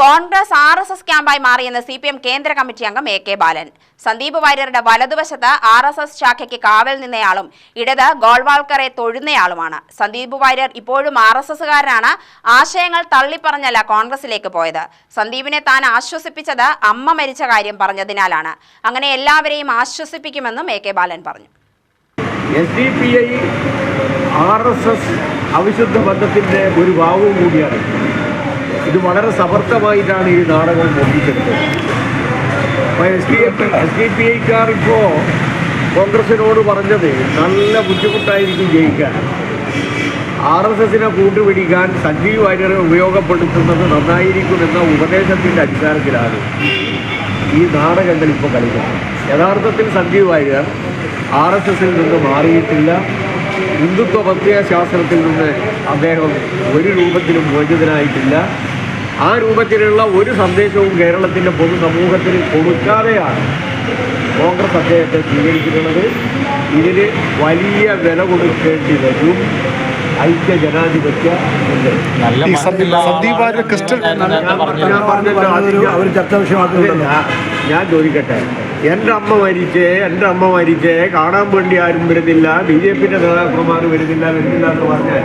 Congress R S S ക്യാമ്പായി മാറിയെന്ന് C P M കേന്ദ്ര കമ്മിറ്റി അംഗം എ കെ ബാലൻ. സന്ദീപ് വാര്യരുടെ വലതുവശത്ത് ആർ എസ് എസ് ശാഖയ്ക്ക് കാവൽ നിന്നയാളും ഇടത് ഗോൾവാൾക്കറെ തൊഴുന്നയാളുമാണ്. സന്ദീപ് വാര്യർ ഇപ്പോഴും ആർ എസ് എസുകാരനാണ് ആശയങ്ങൾ തള്ളിപ്പറഞ്ഞല്ല കോൺഗ്രസിലേക്ക് പോയത്. സന്ദീപിനെ താൻ ആശ്വസിപ്പിച്ചത് അമ്മ മരിച്ച കാര്യം പറഞ്ഞതിനാലാണ്. അങ്ങനെ എല്ലാവരെയും ആശ്വസിപ്പിക്കുമെന്നും എ കെ ബാലൻ പറഞ്ഞു. എസ് അവിശുദ്ധ ഒരു ഭാവവും കൂടിയാണ്. ഇത് വളരെ സമർത്ഥമായിട്ടാണ് ഈ നാടകം ഒപ്പിച്ചെടുത്തത് അപ്പോൾ S D F S D P ഐക്കാർ ഇപ്പോൾ കോൺഗ്രസിനോട് പറഞ്ഞത് നല്ല ബുദ്ധിമുട്ടായിരിക്കും ജയിക്കാൻ. ആർ എസ് എസിനെ കൂട്ടുപിടിക്കാൻ സഞ്ജീവ് വാര്യരെ ഉപയോഗപ്പെടുത്തുന്നത് നന്നായിരിക്കുമെന്ന ഉപദേശത്തിന്റെ അടിസ്ഥാനത്തിലാണ് ഈ നാടകങ്ങൾ ഇപ്പോൾ കളിക്കുന്നത്. യഥാർത്ഥത്തിൽ സഞ്ജീവ് വാര്യർ ആർ എസ് എസിൽ നിന്ന് മാറിയിട്ടില്ല. ഹിന്ദുത്വ പ്രത്യയശാസ്ത്രത്തിൽ നിന്ന് അദ്ദേഹം ഒരു രൂപത്തിലും മോചിതനായിട്ടില്ല ആ രൂപത്തിലുള്ള ഒരു സന്ദേശവും കേരളത്തിന്റെ പൊതുസമൂഹത്തിൽ കൊടുക്കാതെയാണ് കോൺഗ്രസ് അദ്ദേഹത്തെ സ്വീകരിച്ചിട്ടുള്ളത്. ഇതിന് വലിയ വില കൊടുക്കേണ്ടി വരും. ഐക്യ ജനാധിപത്യ ഞാൻ ചോദിക്കട്ടെ. എന്റെ അമ്മ മരിച്ചേ എന്റെ അമ്മ മരിച്ചേ കാണാൻ വേണ്ടി ആരും വരുന്നില്ല ബി ജെ പിന്റെ നേതാക്കന്മാർ വരുന്നില്ല വരുന്നില്ല എന്ന് പറഞ്ഞാൽ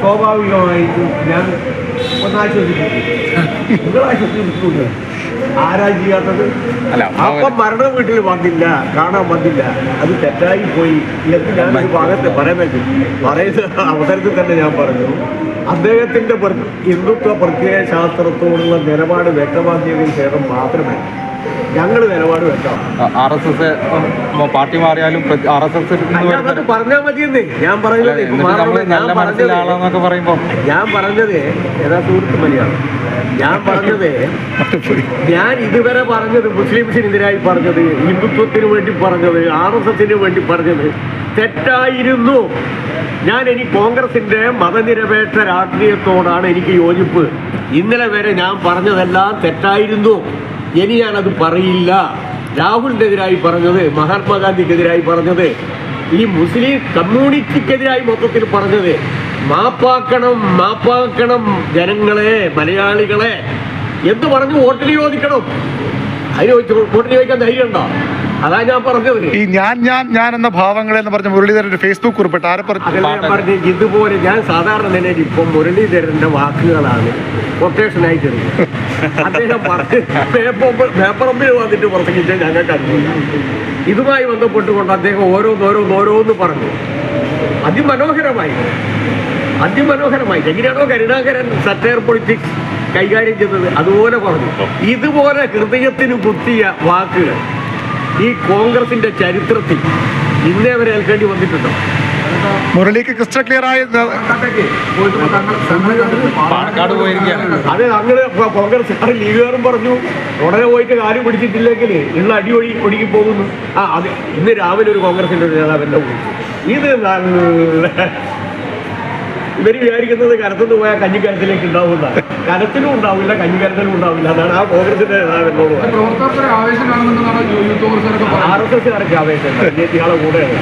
സ്വാഭാവികമായിട്ടും ഞാൻ ഒന്ന് ആശ്വസിപ്പിക്കും നിങ്ങൾ ആശ്വസിപ്പിക്കുന്നു ആരാ ചെയ്യാത്തത് അപ്പം മരണ വീട്ടിൽ വന്നില്ല കാണാൻ വന്നില്ല. അത് തെറ്റായി പോയി. എന്ന് ഞാൻ ഒരു ഭാഗത്ത് പറയുന്നത്. പറയുന്ന അവസരത്തിൽ തന്നെ ഞാൻ പറഞ്ഞു. അദ്ദേഹത്തിന്റെ ഹിന്ദുത്വ പ്രത്യയ ശാസ്ത്രത്തോടുള്ള നിലപാട് വ്യക്തമാക്കിയതിന് ശേഷം മാത്രമേ ഞങ്ങൾ നിലപാട് വെക്കാം ആർ എസ് എസ് പാർട്ടി മാറിയാലും ആർ എസ് എസ് പറഞ്ഞാൽ മതിയെന്ന്. ഞാൻ പറഞ്ഞത് നല്ല പറഞ്ഞത് മനസ്സിലാളെന്നൊക്കെ പറയുമ്പോൾ ഞാൻ പറഞ്ഞത് ഏതാ സുഹൃത്ത് മലയാളം ഞാൻ പറഞ്ഞത് ഞാൻ ഇതുവരെ പറഞ്ഞത് മുസ്ലിംസിനെതിരായി പറഞ്ഞത് ഹിന്ദുത്വത്തിന് വേണ്ടി പറഞ്ഞത് ആർ എസ് എസിന് വേണ്ടി പറഞ്ഞത് തെറ്റായിരുന്നു. ഞാൻ എനിക്ക് കോൺഗ്രസിന്റെ മതനിരപേക്ഷ രാഷ്ട്രീയത്തോടാണ് എനിക്ക് യോജിപ്പ്. ഇന്നലെ വരെ ഞാൻ പറഞ്ഞതെല്ലാം തെറ്റായിരുന്നു. ഇനി പറയില്ല. രാഹുലിനെതിരായി പറഞ്ഞത് മഹാത്മാഗാന്ധിക്കെതിരായി പറഞ്ഞത് ഈ മുസ്ലിം കമ്മ്യൂണിറ്റിക്കെതിരായി മൊത്തത്തിൽ പറഞ്ഞത്. മാപ്പാക്കണം മാപ്പാക്കണം ജനങ്ങളെ മലയാളികളെ. എന്ന് പറഞ്ഞു? വോട്ടിന് ചോദിക്കണം. അതിന് വോട്ടിന് ചോദിക്കാൻ ധൈര്യമുണ്ടോ? അതാ ഞാൻ പറഞ്ഞത്. ഈ ഞാൻ ഞാൻ ഞാൻ എന്ന ഭാവങ്ങളെ എന്ന് പറഞ്ഞ മുരളീധരൻ ഒരു ഫേസ്ബുക്ക് കുറിപ്പിട്ട് ആരെ പറഞ്ഞു? ഇതുപോലെ ഞാൻ സാധാരണ നിലയിൽ ഇപ്പം മുരളീധരന്റെ വാക്കുകളാണ് കൊട്ടേഷനായിട്ട് അദ്ദേഹം പറഞ്ഞ് പേപ്പർ പേപ്പറമ്പിൽ വന്നിട്ട് പ്രസംഗിച്ച ഞങ്ങൾക്ക് അറിയില്ല. ഇതുമായി ബന്ധപ്പെട്ടുകൊണ്ട് അദ്ദേഹം ഓരോന്നോരോന്ന് ഓരോന്ന് പറഞ്ഞു. അതിമനോഹരമായി. അതിമനോഹരമായി. എങ്ങനെയാണോ കരുണാകരൻ സറ്റയർ പൊളിറ്റിക്സ് കൈകാര്യം ചെയ്തത് അതുപോലെ പറഞ്ഞു. ഇതുപോലെ ഹൃദയത്തിന് കുത്തിയ വാക്കുകൾ. ഈ കോൺഗ്രസിന്റെ ചരിത്രത്തിൽ ഇന്നേ അവരെ ഏൽക്കേണ്ടി വന്നിട്ടുണ്ടോ? മുരളിക്ക് ക്രിസ്റ്റൽ ക്ലിയർ ആയ. പാലക്കാട് പോയിരിക്കുകയാണ്. അത് ഞങ്ങൾ ഇപ്പൊ കോൺഗ്രസ് ലീഗുകാരും പറഞ്ഞു ഉടനെ പോയിട്ട് കാര്യം പിടിച്ചിട്ടില്ലെങ്കിൽ ഇന്ന് അടി ഒഴി ഒഴുകി പോകുന്നു. ആ അത് ഇന്ന് രാവിലെ ഒരു കോൺഗ്രസിന്റെ ഒരു നേതാവ് എന്റെ ഇത് ഇവർ വിചാരിക്കുന്നത് കരത്തുനിന്ന് പോയാൽ കഞ്ഞിക്കരത്തിലേക്ക് ഉണ്ടാവില്ല കരത്തിലും ഉണ്ടാവില്ല കഞ്ഞിക്കരത്തിലും ഉണ്ടാവില്ല. അതാണ് ആ കോൺഗ്രസിന്റെ നേതാവ് എന്നോട് ആർ എസ് എസ് കാർക്ക് ആവേശം ഇയാളെ കൂടെയാണ്